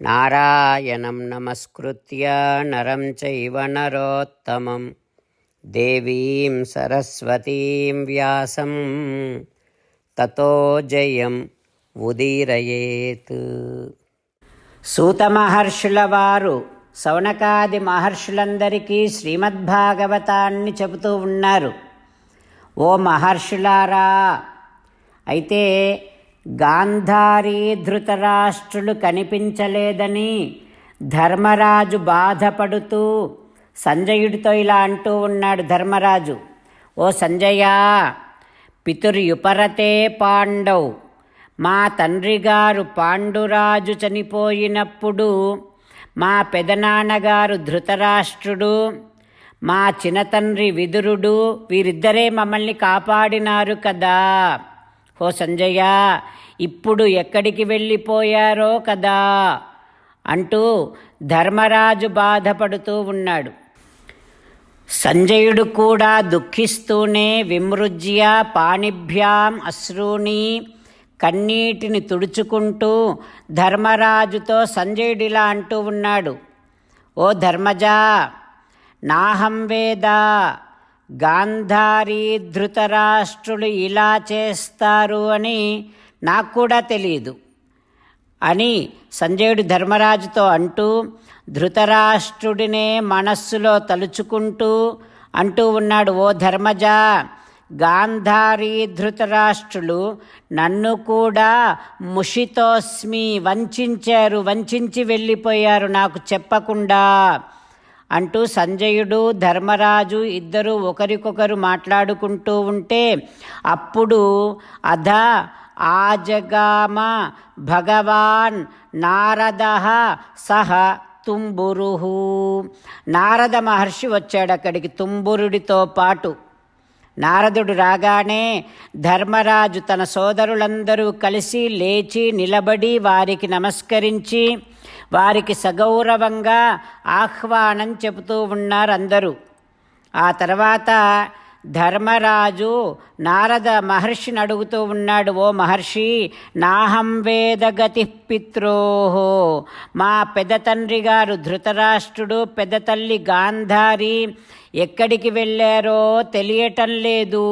నారాయణం నమస్కృత్య నరం చైవ నరోత్తమం దేవీం సరస్వతీం వ్యాసం తతో జయం ఉదీరయేత్ సూత మహర్షుల వారు సౌనకాది మహర్షులందరికీ శ్రీమద్భాగవతాన్ని చెబుతూ ఉన్నారు. ఓ మహర్షులారా అయితే గాంధారీ ధృతరాష్ట్రులు కనిపించలేదని ధర్మరాజు బాధపడుతూ సంజయుడితో ఇలా అంటూ ఉన్నాడు ధర్మరాజు ఓ సంజయ పితుర్యుపరతే పాండవ్. మా తండ్రి గారు పాండురాజు చనిపోయినప్పుడు మా పెదనాన్నగారు ధృతరాష్ట్రుడు మా చిన్నతండ్రి విదురుడు వీరిద్దరే మమ్మల్ని కాపాడినారు కదా. ఓ సంజయ ఇప్పుడు ఎక్కడికి వెళ్ళిపోయారో కదా అంటూ ధర్మరాజు బాధపడుతూ ఉన్నాడు. సంజయుడు కూడా దుఃఖిస్తూనే విమృజ్య పాణిభ్యాం అశ్రూని కన్నీటిని తుడుచుకుంటూ ధర్మరాజుతో సంజయుడిలా అంటూ ఉన్నాడు. ఓ ధర్మజా నాహం వేదా గాంధారీ ధృతరాష్ట్రులు ఇలా చేస్తారు అని నాకు కూడా తెలియదు అని సంజయుడు ధర్మరాజుతో అంటూ ధృతరాష్ట్రుడినే మనస్సులో తలుచుకుంటూ అంటూ ఉన్నాడు ఓ ధర్మజ గాంధారీ ధృతరాష్ట్రులు నన్ను కూడా ముషితోస్మి వంచారు వంచి వెళ్ళిపోయారు నాకు చెప్పకుండా అంటూ సంజయుడు ధర్మరాజు ఇద్దరు ఒకరికొకరు మాట్లాడుకుంటూ ఉంటే అప్పుడు అధ ఆజగామ భగవాన్ నారద సహ తుంబురుహు నారద మహర్షి వచ్చాడు అక్కడికి తుంబురుడితో పాటు. నారదుడు రాగానే ధర్మరాజు తన సోదరులందరూ కలిసి లేచి నిలబడి వారికి నమస్కరించి వారికి సగౌరవంగా ఆహ్వానం చెబుతూ ఉన్నారు అందరూ ఆ తర్వాత ధర్మరాజు నారద మహర్షిని అడుగుతూ ఉన్నాడు ఓ మహర్షి నాహం వేదగతి పిత్రోహో మా పెద్ద తండ్రి గారు ధృతరాష్ట్రుడు పెద్ద తల్లి గాంధారి ఎక్కడికి వెళ్ళారో తెలియటం లేదు.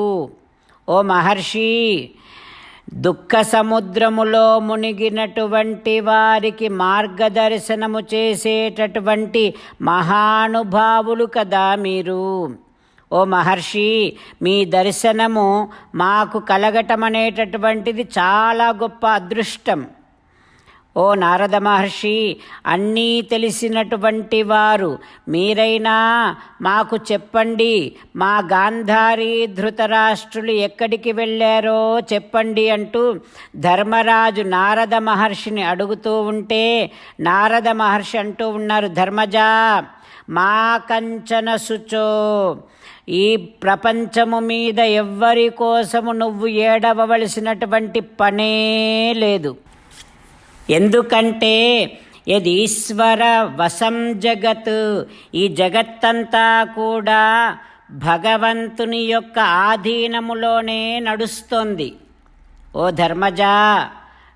ఓ మహర్షి దుఃఖ సముద్రములో మునిగినటువంటి వారికి మార్గదర్శనము చేసేటటువంటి మహానుభావులు కదా మీరు. ఓ మహర్షి మీ దర్శనము మాకు కలగటం అనేటటువంటిది చాలా గొప్ప అదృష్టం. ఓ నారద మహర్షి అన్నీ తెలిసినటువంటి వారు మీరైనా మాకు చెప్పండి మా గాంధారి ధృతరాష్ట్రులు ఎక్కడికి వెళ్ళారో చెప్పండి అంటూ ధర్మరాజు నారద మహర్షిని అడుగుతూ ఉంటే నారద మహర్షి అంటూ ఉన్నారు ధర్మజా మా కంచన శుచో ఈ ప్రపంచము మీద ఎవ్వరి కోసము నువ్వు ఏడవవలసినటువంటి పనే లేదు. ఎందుకంటే ఇది ఈశ్వర వశం జగత్ ఈ జగత్తంతా కూడా భగవంతుని యొక్క ఆధీనములోనే నడుస్తోంది. ఓ ధర్మజా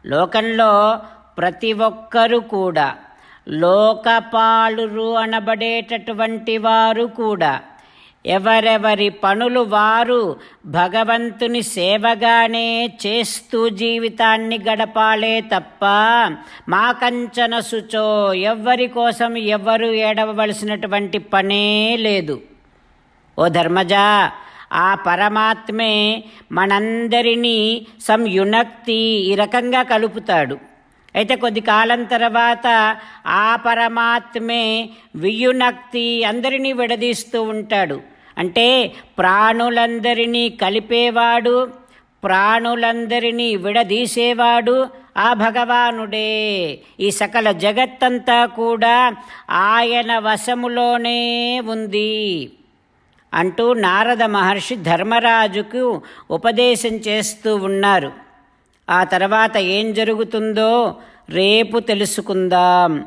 లోకంలో ప్రతి ఒక్కరూ కూడా లోకపాలురు అనబడేటటువంటి వారు కూడా ఎవరెవరి పనులు వారు భగవంతుని సేవగానే చేస్తూ జీవితాన్ని గడపాలే తప్ప మా కంచన ఎవ్వరి కోసం ఎవ్వరు ఏడవలసినటువంటి పనే లేదు. ఓ ధర్మజా ఆ పరమాత్మే మనందరినీ సంయునక్తి ఈ రకంగా కలుపుతాడు. అయితే కొద్ది కాలం తర్వాత ఆ పరమాత్మే వియునక్తి అందరినీ విడదీస్తూ ఉంటాడు. అంటే ప్రాణులందరినీ కలిపేవాడు ప్రాణులందరినీ విడదీసేవాడు ఆ భగవానుడే. ఈ సకల జగత్తంతా కూడా ఆయన వశములోనే ఉంది అంటూ నారద మహర్షి ధర్మరాజుకు ఉపదేశం చేస్తూ ఉన్నారు. ఆ తర్వాత ఏం జరుగుతుందో రేపు తెలుసుకుందాం.